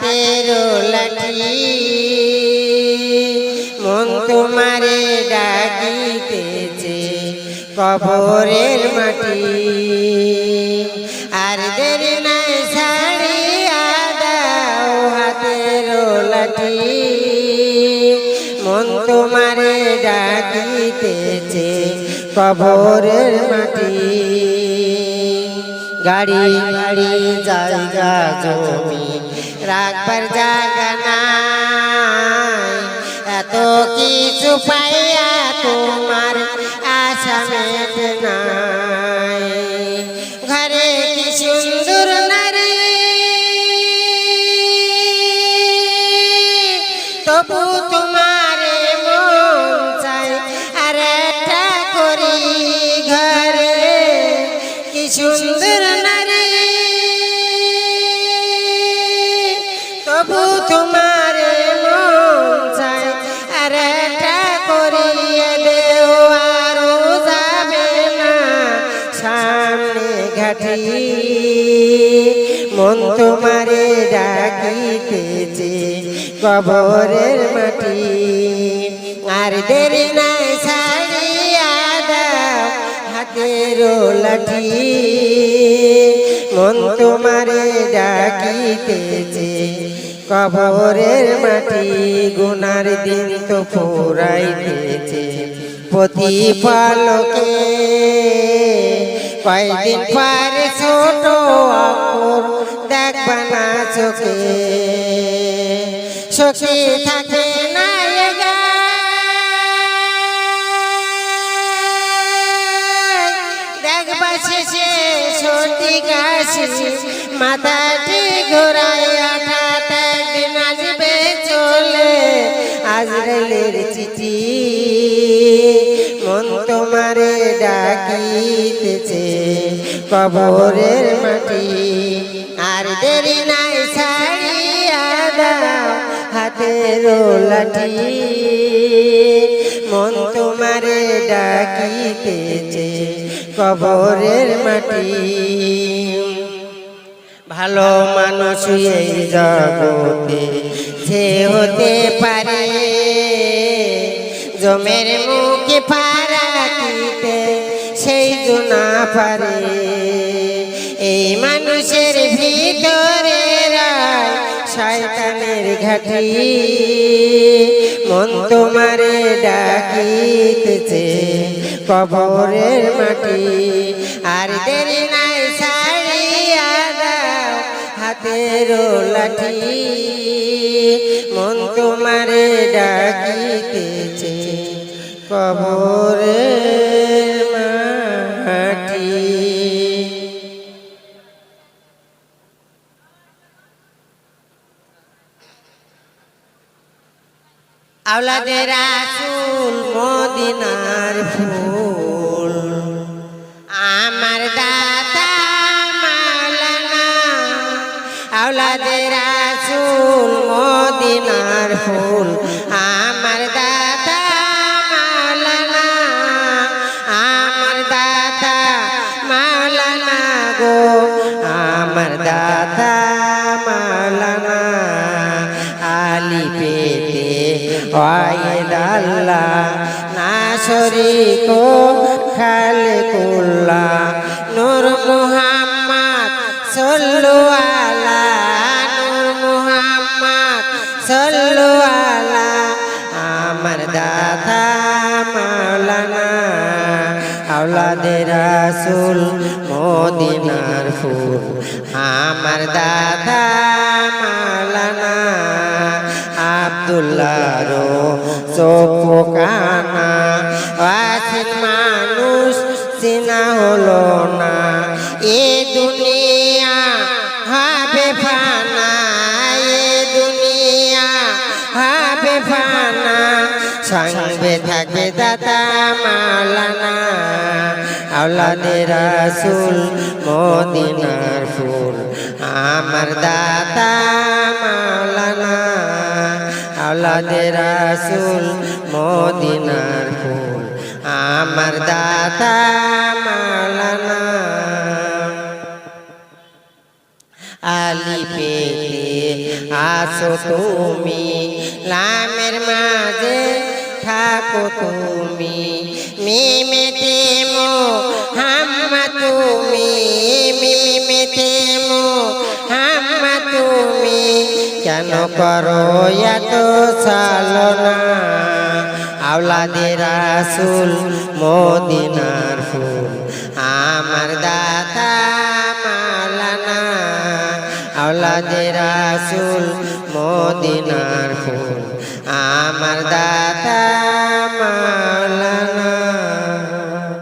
হাতের লাঠি। মন তোমারে ডাকিতেছে কবরের মাটি। আর দেরি নাই ছাড়িয়া দাও হাতের লাঠি। মন তোমারে ডাকিতেছে কবরের মাটি। গাড়ি গাড়ি জায়গা জমি। রাখবার জায়গা নাই। এত কিছু পাইয়া তোমার আশা মেটে ঘরে কি সুন্দর নারী? তবু তোমারে তবু তোমারে মন চাই। আর দেও, আরও সামনে মন তোমারে ডাকিতেছে কবরের মাটি। আর দেরি নাই, ছাড়িয়া দাও হাতের লাঠি। মন তোমারে ডাকিতেছে কবরের মাটি গুনার দিন তো ফুরাইতেছে প্রতিপালকে কয়দিন পরে ছোট অক্ষর দেখবা না চোখে। সখী থাকে না দেখবা শেষে মাথাটি ঘোরায় আজরাইলের চিঠি। মন তোমারে ডাকিতেছে, কবরের মাটি। আর দেরি নাই ছাড়িয়া দাও হাতের লাঠি। মন তোমারে ডাকিতেছে, কবরের মাটি। ভালো মানুষ এই জগতে যে হতে পারে জমের মুখে পারাকিতে সেই জুনা পারে এই মানুষের ভিতরে শয়তানের ঘাটি। মন তোমারে ডাকিতেছে কবরের মাটি। আর দেরি নাই ছাড়িয়া হাতের লাঠি। মন তোমারে ডাকিতেছে কবরের মাটি। আওলাদের আসুল মদিনার ফুল গো আমার দাদা মাওলানা আলি পেতে ওয়াইদাল্লা না শরীক খালে কুল্লা নূর মুহাম্মদ সল্লু আলা দাদা মাওলানা আওলাদে রাসুল মদিনার ফুল। আমার দাদা মালানা আব্দুল্লাহ চোখানা আসিন মানুষ চিনা হলো না। এ দুনিয়া সঙ্গে থাকবে দাদা মালানা, আওলাদে রাসুল মদিনার ফুল। আমার দাদা মালানা, আওলাদে রাসুল মদিনার ফুল। আমার দাদা মালানা। আলি পেতে আসো তুমি লামের মাঝে থাকো তুমি। মিমেতে মো হাম্মা তুমি। মিমেতে মো হাম্মা তুমি। কেন করো এত সালনা আওলাদে রাসুল মদিনার ফুল, আমার দাতা আওলাদে রাসুল মদিনার ফুল। আমার দাতা মালানা